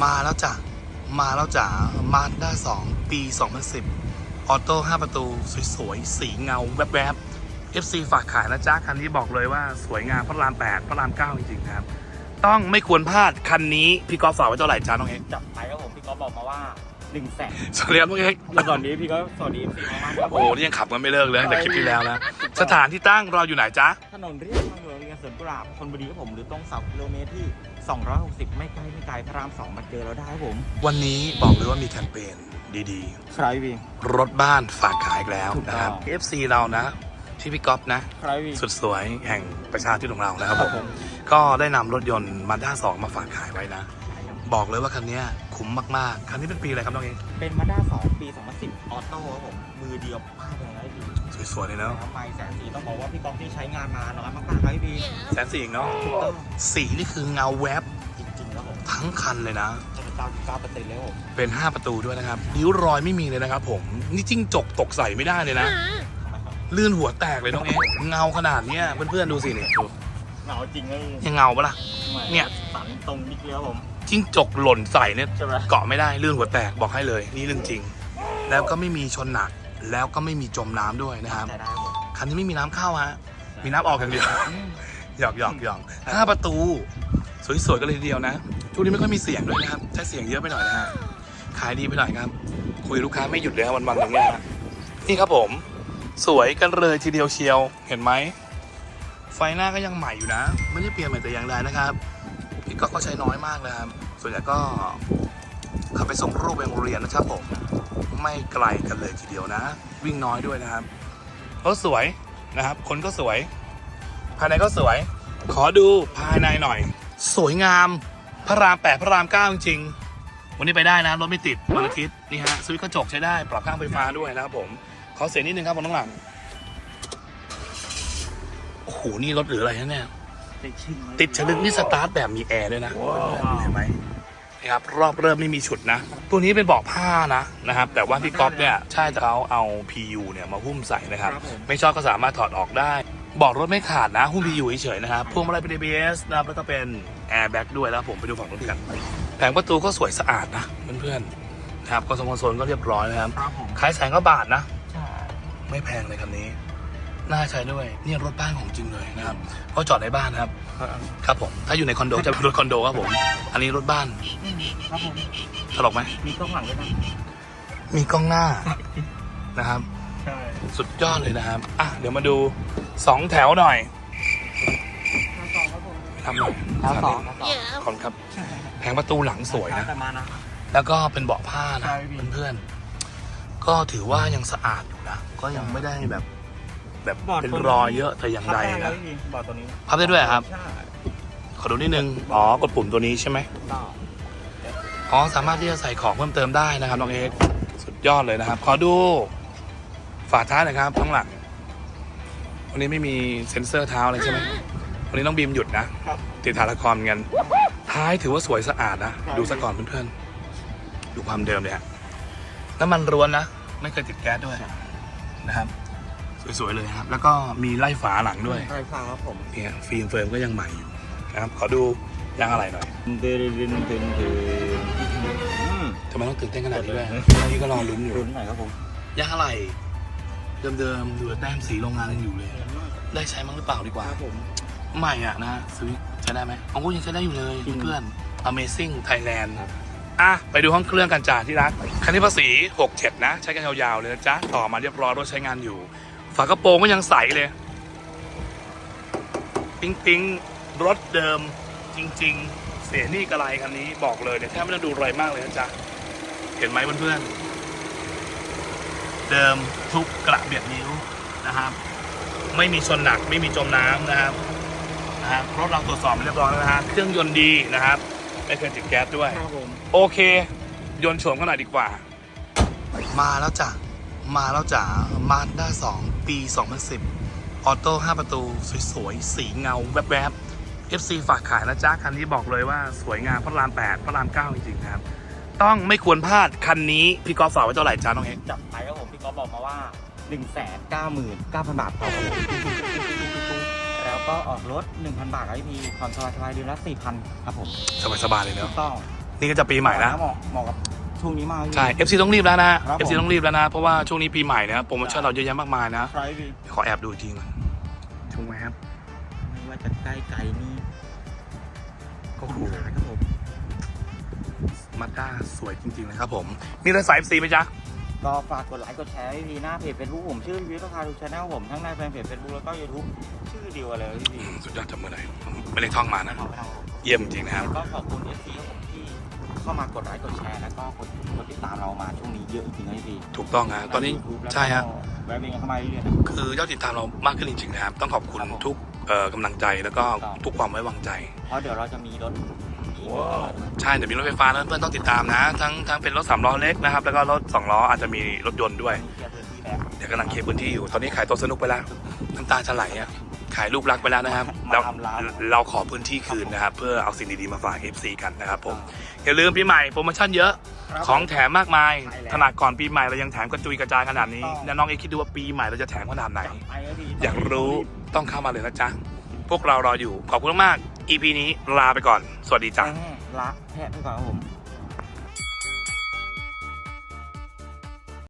มาแล้วจ้ะ มาแล้วจ้ะมาด้า2ปี 2010 ออโต้5ประตู สวยๆ สีเงาแวบๆ FC ฝากขายนะจ๊ะ คันนี้บอกเลยว่าสวยงามพระราม 8 พระราม 9 จริงๆครับ ต้องไม่ควรพลาดคันนี้ พี่กอล์ฟฝากไว้เท่าไหร่จ้าน้องเอ็กซ์จับไปครับผมพี่ก๊อฟบอกมาว่า1นึ่งแสนสวัสดีครับน้องเอ็กซ์แล้วตอนนี้พี่ก็สวัสดีพี่มากๆครับผโอ้โหมนี่ยังขับกันไม่เลิกเลยตั้งแต่คลิปที่แล้วนะ สถานที่ตั้งเราอยู่ไหนจ๊ะถนนเรียบ ทางหลวงเรียนสวนกุหลาบชนบุรีครับผมหรือตรงเสากิโลเมตรที่ 260 ไม่ไกลไม่ไกลพระราม 2 มาเจอเราได้ครับผม วันนี้บอกเลยว่ามีแคมเปญดีใครพี่ ๆ รถบ้านฝากขายอีกแล้วนะครับ ถูกต้อง FC เรานะที่พี่ก๊อฟนะ ใครพี่ สุดสวยแห่งประชาธิปไตยของเรานะครับผม ก็ได้นำรถยนต์มาด้า2มาฝากขายไว้นะ บอกเลยว่าคันนี้คุ้มมากๆ คันนี้เป็นปีอะไรครับน้องเองเป็นมาด้า2ปี 2010 ออโต้ครับผมมือเดียวป้ายแดงแล้วพี่สวยๆเลยเนาะแล้วไมค์แสนสีต้องบอกว่าพี่ก๊อฟที่ใช้งานมาน้อยมากๆครับพี่แสนสี่เองเนาะถูกต้องสีนี่คือเงาแวบจริงๆครับผมทั้งคันเลยนะจะเป็นเก้าเก้าเปอร์เซ็นต์เลยครับผมเป็น 5 ประตูด้วยนะครับนิ้วรอยไม่มีเลยนะครับผมนี่จิ้งจกตกใส่ไม่ได้เลยนะทำไมครับลื่นหัวแตกเลยน้องเองเงาขนาดเนี้ยเพื่อนๆดูสิเนี่ยดูเหงาจริงเลยยังเงาปะล่ะเนี่ยสันตรงนิดเดียวครับผม จิ้งจกหล่นใส่เนี่ยใช่ไหมเกาะไม่ได้ลื่นหัวแตกบอกให้เลย นี่เรื่องจริง แล้วก็ไม่มีชนหนักแล้วก็ไม่มีจมน้ำด้วยนะครับแต่ได้ครับผมคันนี้ไม่มีน้ำเข้าฮะมีน้ำออกอย่างเดียวหยอกหยอกหยอกห้าประตู สวยๆกันเลยทีเดียวนะช่วงนี้ไม่ค่อยมีเสียงด้วยนะครับใช้เสียงเยอะไปหน่อยนะฮะขายดีไปหน่อยครับ คุยลูกค้าไม่หยุดเลยครับวันๆอย่างเงี้ยฮะนี่ครับผม สวยกันเลยทีเดียวเชียวเห็นไหมไฟหน้าก็ยังใหม่อยู่นะ ไม่ได้เปลี่ยนใหม่แต่อย่างใดนะครับพี่ ก็ก็ใช้น้อยมากเลยครับ ส่วนใหญ่ก็ขับไปส่งรูปไปโรงเรียนนะครับผม ไม่ไกลกันเลยทีเดียวนะ วิ่งน้อยด้วยนะครับรถสวยนะครับ คนก็สวย ภายในก็สวย ขอดูภายในหน่อย สวยงาม พระรามแปดพระรามเก้าจริงๆวันนี้ไปได้นะรถไม่ติดวันอาทิตย์นี่ฮะสวิตช์กระจกใช้ได้ปรับข้างไฟฟ้าด้วยนะครับผมขอเสียงนิดนึงครับผมน้องหลังโอ้โหนี่รถหรืออะไรนะเนี่ย ติดชิงติดฉลึกนี่สตาร์ทแบบมีแอร์ด้วยนะเห็นไหมนี่ครับรอบเริ่มไม่มีฉุดนะ ตัวนี้เป็นเบาะผ้านะนะครับ แต่ว่าพี่ก๊อฟเนี่ยใช่แต่เขาเอา PU เนี่ยมาหุ้มใส่นะครับครับผมไม่ชอบก็สามารถถอดออกได้เบอกรถไม่ขาดนะ หุ้ม PU เฉยๆนะครับพวงมาลัยเป็น ABS นะครับแล้วก็เป็น Airbag ด้วยแล้วผมไปดูฝั่งนู้นกันแผงประตูก็สวยสะอาดนะเพื่อนๆนะครับคอนโซลคอนโซลก็เรียบร้อยนะครับครับผมขายแสนก็บาทนะใช่ไม่แพงเลยคันนี้ น่าใช้ด้วยเนี่ยรถบ้านของจริงเลยนะครับก็จอดในบ้านนะครับ ครับผม ถ้าอยู่ในคอนโดจะเป็นรถคอนโดครับผม อันนี้รถบ้านครับผมตลกไหมมีกล้องหลังด้วยนะมีกล้องหน้านะครับใช่สุดยอดเลยนะครับ อะ เดี๋ยวมาดูสองแถวหน่อยสองครับผมทำหน่อยแล้วสองแล้วสองขอบคุณครับ แผงประตูหลังสวยนะแต่มานะแล้วก็เป็นเบาะผ้านะใช่พี่เพื่อนๆก็ถือว่ายังสะอาดอยู่นะ ก็ยังไม่ได้แบบ แบบเป็นรอยเยอะแต่อย่างใดพับได้นะแล้วพี่บอร์ดตัวนี้พับได้ด้วยเหรอครับ ใช่ขอดูนิดนึง อ๋อกดปุ่มตัวนี้ใช่ไหมต่ออ๋อสามารถที่จะใส่ของเพิ่มเติมได้นะครับน้องเอกสุดยอดเลยนะครับ ขอดูฝาท้ายหน่อยครับข้างหลังวันนี้ไม่มีเซ็นเซอร์เท้าเลยใช่ไหมวันนี้น้องบีมหยุดนะครับติดถ่ายละครเหมือนกัน ท้ายถือว่าสวยสะอาดนะ ดูซะก่อนเพื่อนๆ ดูความเดิมเลยฮะน้ำมันร้วนนะ ไม่เคยติดแก๊สด้วยนะครับ สวยๆเลยครับ แล้วก็มีไล่ฝาหลังด้วยใช่ฟังครับผมเนี่ยฟิล์มเฟิร์มก็ยังใหม่อยู่นะครับขอดูยางอะไรหน่อยเดินเดินเดินเดินเดินทำไมต้องตื่นเต้นขนาดนี้ด้วยนี่ก็รอลุ้นอยู่ลุ้นหน่อยครับผมยางอะไรเดิมๆดูแต้มสีโรงงานยังอยู่เลย ได้ใช้มั้งหรือเปล่าดีกว่าครับผมใหม่อะนะสวิตใช้ได้ไหมของกูยังใช้ได้อยู่เลยจริงเพื่อน Amazing Thailand อะ ไปดูห้องเครื่องกันจ้าที่รัก คันนี้ภาษี 67 นะ ใช้กันยาวๆเลยนะจ๊ะ ต่อมาเรียบร้อยรถใช้งานอยู่ ฝากระโปรงก็ยังใสเลย ปิ๊งปิ๊งรถเดิมจริง ๆ เสียหนี่กระไรคันนี้บอกเลยเนี่ยแทบไม่ต้องดูอะไรมากเลยนะจ๊ะ เห็นไหมเพื่อนๆ เดิมทุกกระเบียดนิ้วนะครับ ไม่มีชนหนักไม่มีจมน้ำนะครับนะครับรถเราตรวจสอบมาเรียบร้อยแล้วนะฮะเครื่องยนต์ดีนะครับ ไม่เคยติดแก๊สด้วยครับผมโอเค ยนต์โฉมกันหน่อยดีกว่า มาแล้วจ้ะ มาแล้วจ้ะมาด้า2 ปี 2010 ออโต้5ประตู สวยๆ สีเงา แวบๆ FC ฝากขายนะจ๊ะ คันนี้บอกเลยว่าสวยงามพระราม 8 พระราม 9 จริงๆนะครับ ต้องไม่ควรพลาด คันนี้ พี่กอล์ฟฝากไว้เท่าไหร่จ้าน้องเอ็กซ์จับไปครับผม พี่ก๊อฟบอกมาว่า1นึ่งแสนเก้าหมื่นเก้าพันบาทต่อผมแล้วก็ออกรถ 1,000 บาทครับพี่พีผ่อนสบายๆเดือนละ4,000 ครับผม สบายๆเลยถูเนาะกต้อง นี่ก็จะปีใหม่แล้วเหมาะเหมาะกับ ช่วงนี้มากพี่ใช่ FC ต้องรีบแล้วนะ ครับผม FC ต้องรีบแล้วนะ เพราะว่าช่วงนี้ปีใหม่นะโปรโมชั่นเราเยอะแยะมากมายนะ ใครพี่ขอแอบดูจริงถูกไหมครับไม่ว่าจะใกล้ไกลนี่โอ้โหคุ้มค่าครับผมมาด้าสวยจริงๆนะครับผมมีรถสาย FC ไหมจ๊ะ ก็ฝากกดไลค์กดแชร์พี่พีหน้าเพจเฟซบุ๊กผมชื่อพี่พีต้องพาดูชาแนลผมทั้งในแฟนเพจเฟซบุ๊กแล้วก็ยูทูบชื่อเดียวกันเลยพี่พีสุดยอดจับมือหน่อยผมไม่ได้ท่องมานะ ขอบคุณครับเยี่ยมจริงนะครับก็ขอบคุณเอฟซีครับผมที่ เข้ามากดไลค์กดแชร์แล้วก็กดกดติดตามเรามาช่วงนี้เยอะจริงๆนะพี่พีถูกต้องฮะตอนนี้ใ YouTube แล้วก็ใช่ฮะแวะเวียนกันเข้ามาเรื่อยๆนะคือยอดติดตามเรามากขึ้นจริงๆนะครับต้องขอบคุณครับผมทุกเอ่อกำลังใจแล้วก็ครับทุกความไว้วางใจ เพราะเดี๋ยวเราจะมีรถอีกใช่เดี๋ยวมีรถไฟฟ้านะเพื่อนต้องติดตามนะ ทั้งทั้งเป็นรถสามล้อเล็กนะครับแล้วก็รถสองล้ออาจจะมีรถยนต์ด้วยมีเคลียร์พื้นที่แล้วเดี๋ยวกำลังเคลียร์พื้นที่อยู่ตอนนี้ขายตัวสนุกไปแล้วน้ำตาจะไหลอะ ขายรูปลักษณ์ไปแล้วนะครับมาเราทำร้านเราขอพื้นที่คืนนะครับ เพื่อเอาสิ่งดีๆมาฝาก FC กันนะครับผมอย่าลืมปีใหม่โปรโมชั่นเยอะครับของแถมมากมายใช่แล้วขนาดก่อนปีใหม่เรายังแถมกระจุยกระจายขนาดนี้ถูกต้องแล้วน้องเอคิดดูว่าปีใหม่เราจะแถมขนาดไหนไปแล้วพี่อยากรู้ต้องเข้ามาเลยนะจ๊ะพวกเรารออยู่ขอบคุณมากๆ EP นี้ลาไปก่อน สวัสดีจ้ะแม่ละแพะไปก่อนครับผม